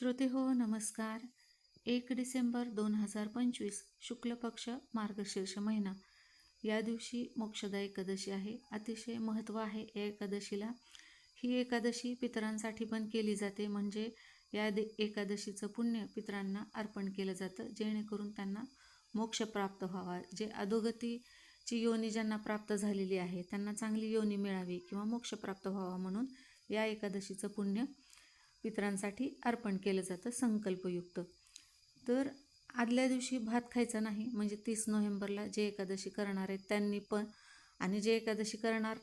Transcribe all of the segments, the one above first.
श्रोते हो नमस्कार. एक डिसेंबर दोन हजार पंचवीस शुक्ल पक्ष मार्गशीर्ष महिना. या दिवशी मोक्षदा एकादशी आहे. अतिशय महत्त्व आहे या एकादशीला. ही एकादशी पितरांसाठी पण केली जाते. म्हणजे या दे एकादशीचं पुण्य पितरांना अर्पण केलं जातं जेणेकरून त्यांना मोक्ष प्राप्त व्हावा. जे अधोगतीची योनी ज्यांना प्राप्त झालेली आहे त्यांना चांगली योनी मिळावी किंवा मोक्ष प्राप्त व्हावा म्हणून या एकादशीचं पुण्य पितरांसाठी अर्पण केलं जातं संकल्पयुक्त. तर आदल्या दिवशी भात खायचा नाही म्हणजे तीस नोव्हेंबरला जे एकादशी करणार आहेत त्यांनी पण आणि जे एकादशी करणार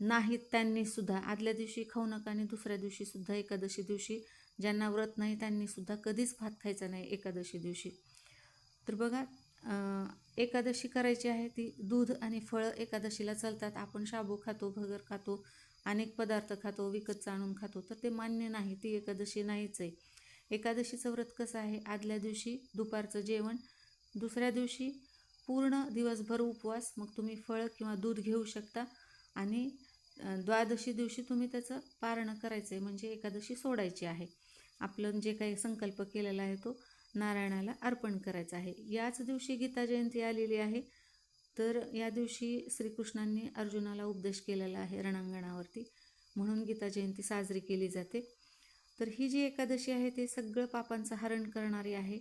नाहीत त्यांनीसुद्धा आदल्या दिवशी खाऊ नका आणि दुसऱ्या दिवशीसुद्धा एकादशी दिवशी ज्यांना व्रत नाही त्यांनीसुद्धा कधीच भात खायचा नाही एकादशी दिवशी. तर बघा एकादशी करायची आहे ती दूध आणि फळं एकादशीला चालतात. आपण शाबू खातो भगर खातो अनेक पदार्थ खातो विकतचं आणून खातो तर ते मान्य नाही ती एकादशी नाहीच आहे. एकादशीचं व्रत कसं आहे? आदल्या दिवशी दुपारचं जेवण दुसऱ्या दिवशी पूर्ण दिवसभर उपवास मग तुम्ही फळ किंवा दूध घेऊ शकता आणि द्वादशी दिवशी तुम्ही त्याचं पारणं करायचं आहे म्हणजे एकादशी सोडायची आहे. आपलं जे काही संकल्प केलेला आहे तो नारायणाला अर्पण करायचा आहे. याच दिवशी गीता जयंती आलेली आहे. तर या दिवशी श्रीकृष्णांनी अर्जुनाला उपदेश केलेला आहे रणांगणावरती. म्हणून गीता जयंती साजरी केली जाते. तर ही जी एकादशी आहे ते सगळं पापांचं हरण करणारी आहे.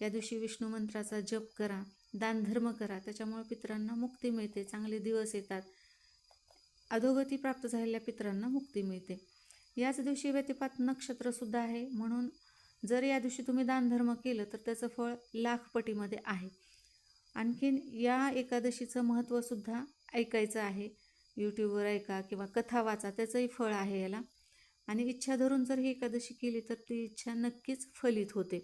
या दिवशी विष्णू मंत्राचा जप करा दानधर्म करा त्याच्यामुळे पितरांना मुक्ती मिळते चांगले दिवस येतात. अधोगती प्राप्त झालेल्या पितरांना मुक्ती मिळते. याच दिवशी व्यतिपात नक्षत्रसुद्धा आहे. म्हणून जर या दिवशी तुम्ही दानधर्म केलं तर त्याचं फळ लाखपटीमध्ये आहे. आणखीन या एकादशीचं महत्त्वसुद्धा ऐकायचं आहे. यूट्यूबवर ऐका किंवा कथा वाचा त्याचंही फळ आहे याला. आणि इच्छा धरून जर ही एकादशी केली तर ती इच्छा नक्कीच फलित होते.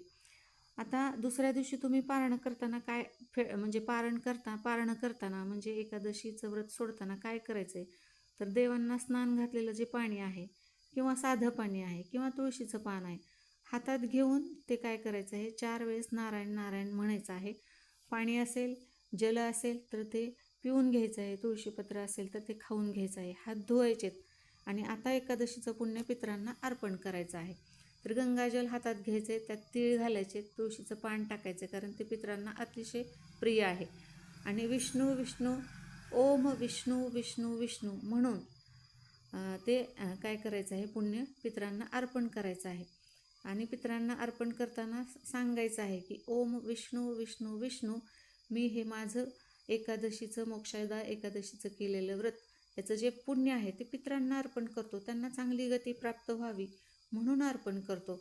आता दुसऱ्या दिवशी तुम्ही पारण करताना काय फे म्हणजे पारण करता पारण करताना म्हणजे एकादशीचं व्रत सोडताना काय करायचं आहे तर देवांना स्नान घातलेलं जे पाणी आहे किंवा साधं पाणी आहे किंवा तुळशीचं पान आहे हातात घेऊन ते काय करायचं आहे? चार वेळेस नारायण नारायण म्हणायचं आहे. पाणी असेल जल असेल तर ते पिऊन घ्यायचं आहे तुळशीपत्र असेल तर ते खाऊन घ्यायचं आहे. हात धुवायचेत आणि आता एकादशीचं पुण्य पित्रांना अर्पण करायचं आहे. तर गंगाजल हातात घ्यायचे त्यात तीळ घालायचे तुळशीचं पान टाकायचे कारण ते पित्रांना अतिशय प्रिय आहे. आणि विष्णू विष्णू ओम विष्णू विष्णू विष्णू म्हणून ते काय करायचं आहे? पुण्य पितरांना अर्पण करायचं आहे. आणि पितरांना अर्पण करताना सांगायचं आहे की ओम विष्णू विष्णू विष्णू मी हे माझं एकादशीचं मोक्षायदा एकादशीचं केलेलं व्रत याचं जे पुण्य आहे ते पितरांना अर्पण करतो त्यांना चांगली गती प्राप्त व्हावी म्हणून अर्पण करतो.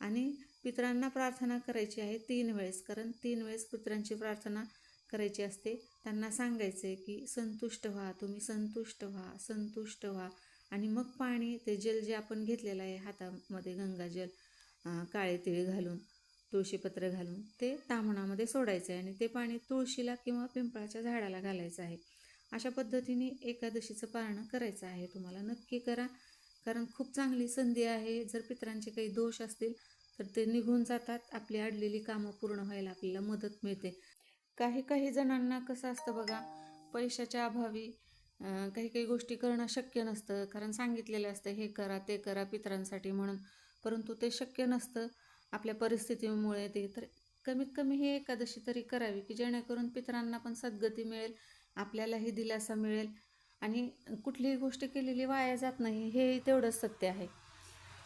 आणि पितरांना प्रार्थना करायची आहे तीन वेळेस कारण तीन वेळेस पितरांची प्रार्थना करायची असते. त्यांना सांगायचं आहे की संतुष्ट व्हा तुम्ही संतुष्ट व्हा संतुष्ट व्हा. आणि मग पाणी ते जल जे आपण घेतलेलं आहे हातामध्ये गंगाजल काळे तिळ घालून तुळशीपत्र घालून ते तामणामध्ये सोडायचं आहे आणि ते पाणी तुळशीला किंवा पिंपळाच्या झाडाला घालायचं आहे. अशा पद्धतीने एकादशीचं पारणं करायचं आहे. तुम्हाला नक्की करा. कारण खूप चांगली संधी आहे. जर पितरांचे काही दोष असतील तर ते निघून जातात. आपली अडलेली कामं पूर्ण व्हायला आपल्याला मदत मिळते. काही काही जणांना कसं असतं बघा पैशाच्या अभावी काही काही गोष्टी करणं शक्य नसतं. कारण सांगितलेलं असतं हे करा ते करा पितरांसाठी म्हणून. परंतु ते शक्य नसतं. आपल्या परिस्थितीमुळे ते तर कमीत कमी ही एकादशी तरी करावी की जेणेकरून पितरांना पण सद्गती मिळेल आपल्यालाही दिलासा मिळेल आणि कुठलीही गोष्ट केलेली वाया जात नाही हेही तेवढंच सत्य आहे.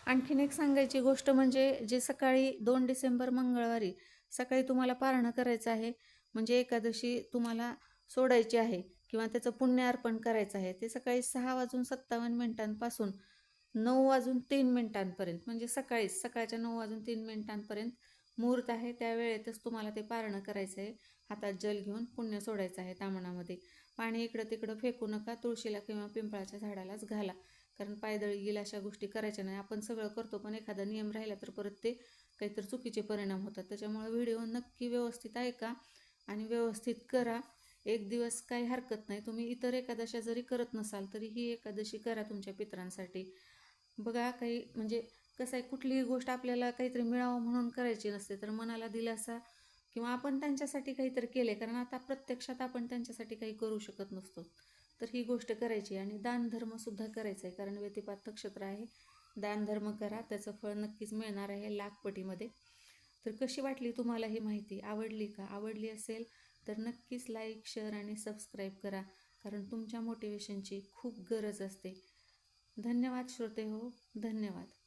आणखीन एक सांगायची गोष्ट म्हणजे जे सकाळी दोन डिसेंबर मंगळवारी सकाळी तुम्हाला पारणं करायचं आहे म्हणजे एकादशी तुम्हाला सोडायची आहे किंवा त्याचं पुण्य अर्पण करायचं आहे ते सकाळी सहा वाजून सत्तावन्न मिनिटांपासून नऊ वाजून तीन मिनिटांपर्यंत म्हणजे सकाळीच सकाळच्या नऊ वाजून तीन मिनिटांपर्यंत मुहूर्त आहे त्या वेळेतच तुम्हाला ते पारणं करायचं आहे. हातात जल घेऊन पुण्य सोडायचं आहे तामणामध्ये. पाणी इकडं तिकडं फेकू नका तुळशीला किंवा पिंपळाच्या झाडालाच घाला. कारण पायदळी गेला अशा गोष्टी करायच्या नाही. आपण सगळं करतो पण एखादा नियम राहिला तर परत ते काहीतरी चुकीचे परिणाम होतात. त्याच्यामुळे व्हिडिओ नक्की व्यवस्थित ऐका आणि व्यवस्थित करा. एक दिवस काही हरकत नाही. तुम्ही इतर एकादशा जरी करत नसाल तरी ही एकादशी करा तुमच्या पितरांसाठी. बघा काही म्हणजे कसं आहे कुठलीही गोष्ट आपल्याला काहीतरी मिळावं म्हणून करायची नसते तर मनाला दिलासा किंवा आपण त्यांच्यासाठी काहीतरी केले कारण आता प्रत्यक्षात आपण त्यांच्यासाठी काही करू शकत नसतो. तर ही गोष्ट करायची आणि दानधर्मसुद्धा करायचा आहे कारण व्यतिपात नक्षत्र आहे. दानधर्म करा त्याचं फळ नक्कीच मिळणार आहे लाखपटीमध्ये. तर कशी वाटली तुम्हाला ही माहिती? आवडली का? आवडली असेल तर नक्कीच लाईक शेअर आणि सबस्क्राईब करा कारण तुमच्या मोटिवेशनची खूप गरज असते. धन्यवाद श्रोते हो धन्यवाद.